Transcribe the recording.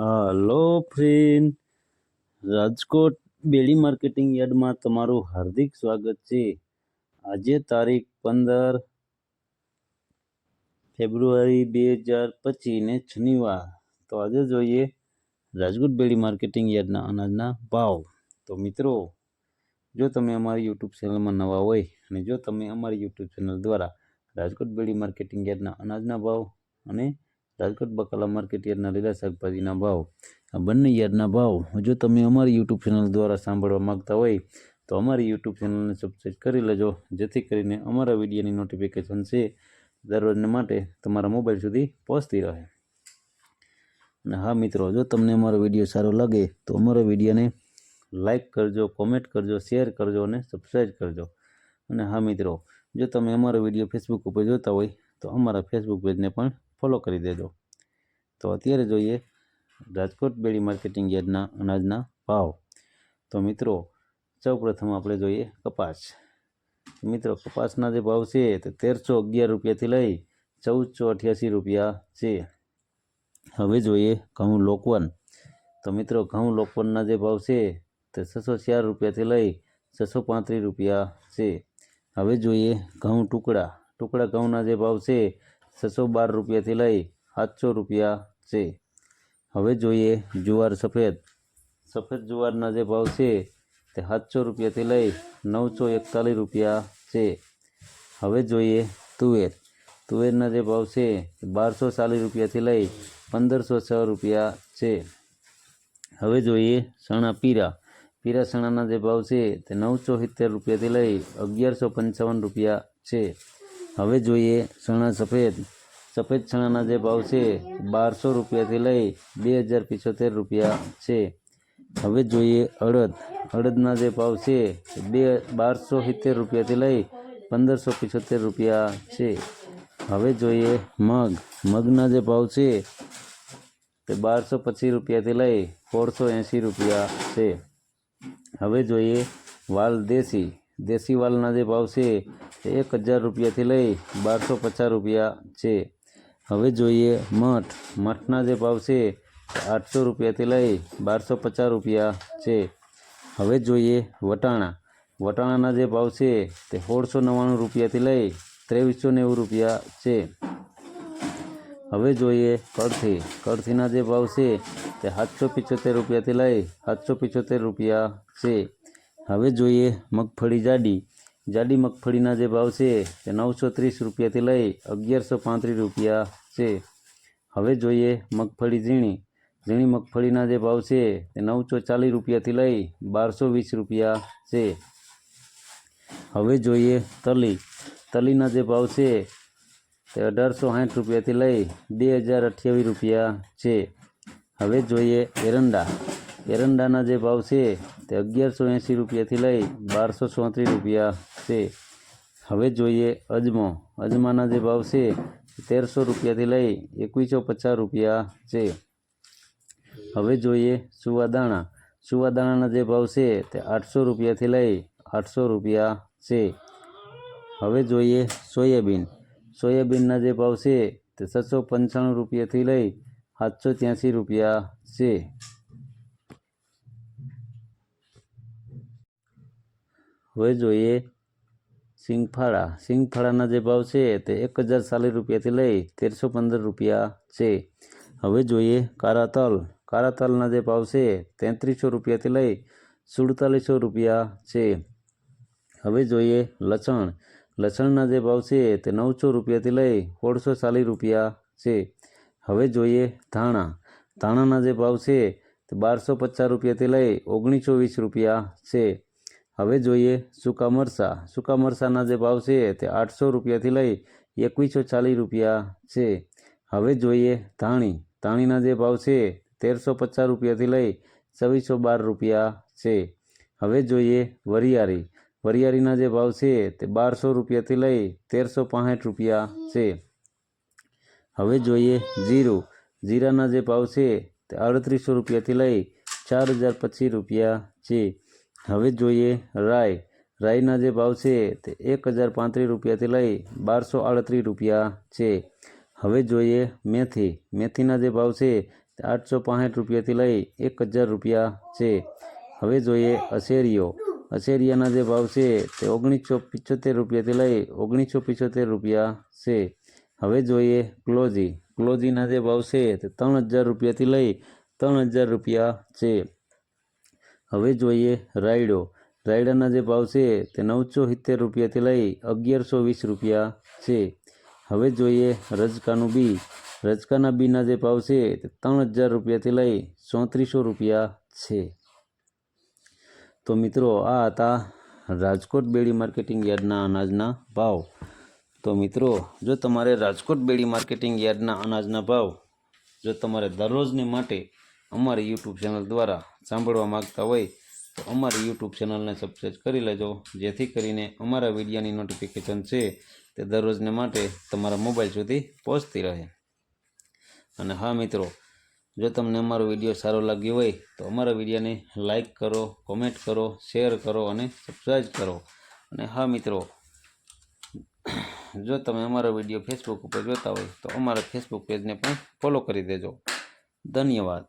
Hello friend. Rajkot Bedi marketing યાર્ડમાં તમારું હાર્દિક સ્વાગત છે. આજે તારીખ પંદર ફેબ્રુઆરી બે હજાર પચીસને શનિવાર. તો આજે જોઈએ રાજકોટ બેડી માર્કેટિંગ યાર્ડના અનાજના ભાવ. તો મિત્રો, જો તમે અમારી યુટ્યુબ ચેનલમાં નવા હોય અને જો તમે અમારી યુટ્યુબ ચેનલ દ્વારા રાજકોટ બેડી માર્કેટિંગ યાર્ડના અનાજના ભાવ અને રાજકોટ બકાલા માર્કેટ યાર્ડના લીલા શાકભાજીના ભાવ. આ બંને યાર્ડના ભાવ. જો તમે અમારી યુટ્યુબ ચેનલ દ્વારા સાંભળવા માગતા હોય, તો અમારી યુટ્યુબ ચેનલને સબસ્ક્રાઈબ કરી લેજો, જેથી કરીને અમારા વિડીયોની નોટિફિકેશન છે દરરોજને માટે તમારા મોબાઈલ સુધી પહોંચતી રહે. અને હા મિત્રો, જો તમને અમારો વીડિયો સારો લાગે, તો અમારા વિડીયોને લાઈક કરજો કોમેન્ટ કરજો શેર કરજો અને સબસ્ક્રાઈબ કરજો. અને હા મિત્રો, જો તમે અમારો વીડિયો ફેસબુક ઉપર જોતા હોય, તો અમારા ફેસબુક પેજને પણ ફોલો કરી દેજો. તો અત્યારે જોઈએ રાજકોટ બેડી માર્કેટિંગ યાર્ડના અનાજના ભાવ. તો મિત્રો, સૌપ્રથમ આપણે જોઈએ કપાસ. મિત્રો, કપાસના જે ભાવ છે તે તેરસો અગિયાર રૂપિયાથી લઈ ચૌદસો અઠ્યાસી રૂપિયા છે. હવે જોઈએ ઘઉં લોકવન. તો મિત્રો, ઘઉં લોકવનના જે ભાવ છે તે છસો ચાર રૂપિયાથી લઈ છસો પાંત્રીસ રૂપિયા છે. હવે જોઈએ ઘઉં ટુકડા. ટુકડા ઘઉંના જે ભાવ છે, છસો બાર રૂપિયાથી લઈ સાતસો રૂપિયા છે. હવે જોઈએ જુવાર સફેદ. સફેદ જુવારના જે ભાવ છે તે સાતસો રૂપિયાથી લઈ નવસો એકતાલીસ રૂપિયા છે. હવે જોઈએ તુવેર. તુવેરના જે ભાવ છે બારસો ચાલીસ રૂપિયાથી લઈ પંદરસો છ રૂપિયા છે. હવે જોઈએ ચણા પીરા. પીરા ચણાના જે ભાવ છે તે નવસો સિત્તેર રૂપિયાથી લઈ અગિયારસો પંચાવન રૂપિયા છે. હવે જોઈએ ચણા સફેદ. સફેદ ચણાના જે ભાવ છે, બારસો રૂપિયાથી લઈ બે હજાર પિચોતેર રૂપિયા છે. હવે જોઈએ અડદ અડદના જે ભાવ છે, બે, બારસો સિત્તેર રૂપિયાથી લઈ પંદરસો પિચોતેર રૂપિયા છે. હવે જોઈએ મગ. મગના જે ભાવ છે, તે બારસો પચીસ રૂપિયાથી લઈ સોળસો એંસી રૂપિયા છે. હવે જોઈએ વાલ દેશી. દેશી વાલના જે ભાવ છે, તે એક હજાર રૂપિયાથી લઈ બારસો પચાસ રૂપિયા છે. હવે જોઈએ મઠ. મઠના જે ભાવ છે, આઠસો રૂપિયાથી લઈ બારસો પચાસ રૂપિયા છે. હવે જોઈએ વટાણા. વટાણાના જે ભાવ છે, તે સોળસો નવ્વાણું રૂપિયાથી લઈ ત્રેવીસો નેવું રૂપિયા છે. હવે જોઈએ કળથી કળથીના જે ભાવ છે, તે સાતસો પિચોતેર રૂપિયાથી લઈ સાતસો પિચોતેર રૂપિયા છે. હવે જોઈએ મગફળી જાડી. જાડી મગફળીના જે ભાવ છે, તે નવસો ત્રીસ રૂપિયાથી લઈ અગિયારસો પાંત્રીસ રૂપિયા છે. હવે જોઈએ મગફળી ઝીણી. ઝીણી મગફળીના જે ભાવ છે તે નવસો ચાલીસ રૂપિયાથી લઈ બારસો વીસ રૂપિયા છે. હવે જોઈએ તલી. તલીના જે ભાવ છે તે અઢારસો સાઠ રૂપિયાથી લઈ બે હજાર અઠ્યાવીસ રૂપિયા છે. હવે જોઈએ એરંડા. એરંડાના જે ભાવ છે તે અગિયારસો એંસી રૂપિયાથી લઈ બારસો ચોત્રીસ રૂપિયા છે. હવે જોઈએ અજમો. અજમાના જે ભાવ છે તેરસો રૂપિયાથી લઈ એકવીસો પચાસ રૂપિયા છે. હવે જોઈએ સુવાદાણા. સુવાદાણાના જે ભાવ છે તે આઠસો રૂપિયાથી લઈ આઠસો રૂપિયા છે. હવે જોઈએ સોયાબીન. સોયાબીનના જે ભાવ છે તે છસો પંચાણું રૂપિયાથી લઈ સાતસો ત્યાંસી રૂપિયા છે. હવે જોઈએ સિંગફાળા. સિંગફાળાના જે ભાવ છે તે એક હજાર ચાલીસ રૂપિયાથી લઈ તેરસો પંદર રૂપિયા છે. હવે જોઈએ કારા તલ કારા તલના જે ભાવ છે તેત્રીસો રૂપિયાથી લઈ સુડતાલીસો રૂપિયા છે. હવે જોઈએ લસણ. લસણના જે ભાવ છે તે નવસો રૂપિયાથી લઈ સોળસો ચાલીસ રૂપિયા છે. હવે જોઈએ ધાણા. ધાણાના જે ભાવ છે તે બારસો પચાસ રૂપિયાથી લઈ ઓગણીસો વીસ રૂપિયા છે. હવે જોઈએ સૂકા મરચાં. સૂકા મરચાંના જે ભાવ છે તે આઠસો રૂપિયાથી લઈ એકવીસો ચાલીસ રૂપિયા છે. હવે જોઈએ ધાણી. ધાણીના જે ભાવ છે તેરસો પચાસ રૂપિયાથી લઈ છવ્વીસો બાર રૂપિયા છે. હવે જોઈએ વરિયાળી. વરિયાળીના જે ભાવ છે તે બારસો રૂપિયાથી લઈ તેરસો પાંસઠ રૂપિયા છે. હવે જોઈએ જીરું. જીરાના જે ભાવ છે તે અડત્રીસો રૂપિયાથી લઈ ચાર હજાર પચીસ રૂપિયા છે. હવે જોઈએ રાય. રાયના જે ભાવ છે તે એક હજાર પાંત્રીસ રૂપિયાથી લઈ બારસો આડત્રીસ રૂપિયા છે. હવે જોઈએ મેથી. મેથીના જે ભાવ છે તે આઠસો પાંસઠ રૂપિયાથી લઈ એક હજાર રૂપિયા છે. હવે જોઈએ અસેરીઓ. અશેરિયાના જે ભાવ છે તે ઓગણીસો પિચોતેર રૂપિયાથી લઈ ઓગણીસો પિચોતેર રૂપિયા છે. હવે જોઈએ ક્લોઝી ક્લોઝીના જે ભાવ છે તે ત્રણ હજાર રૂપિયાથી લઈ ત્રણ હજાર રૂપિયા છે. હવે જોઈએ રાયડો. રાયડાના જે ભાવ છે તે નવસો સિત્તેર રૂપિયાથી લઈ અગિયારસો વીસ રૂપિયા છે. હવે જોઈએ રજકાનું બી. રજકાના બીના જે ભાવ છે તે ત્રણ હજાર રૂપિયાથી લઈ ચોત્રીસો રૂપિયા છે. તો મિત્રો, આ હતા રાજકોટ બેડી માર્કેટિંગ યાર્ડના અનાજના ભાવ. તો મિત્રો, જો તમારે રાજકોટ બેડી માર્કેટિંગ યાર્ડના અનાજના ભાવ જો તમારે દરરોજને માટે અમારી યુટ્યુબ ચેનલ દ્વારા સાંભળવા માગતા હોય તો અમારી યુટ્યુબ ચેનલને સબસ્ક્રાઈબ કરી લેજો. જેથી કરીને અમારા વિડીયાની નોટિફિકેશન છે તે દરરોજને માટે તમારા મોબાઈલ સુધી પહોંચતી રહે. અને હા મિત્રો, જો તમને અમારો વીડિયો સારો લાગ્યો હોય તો અમારા વિડીયોને લાઇક કરો કોમેન્ટ કરો શેર કરો અને સબસ્ક્રાઈબ કરો. અને હા મિત્રો, જો તમે અમારો વીડિયો ફેસબુક ઉપર જોતા હોય તો અમારા ફેસબુક પેજને પણ ફોલો કરી દેજો. ધન્યવાદ.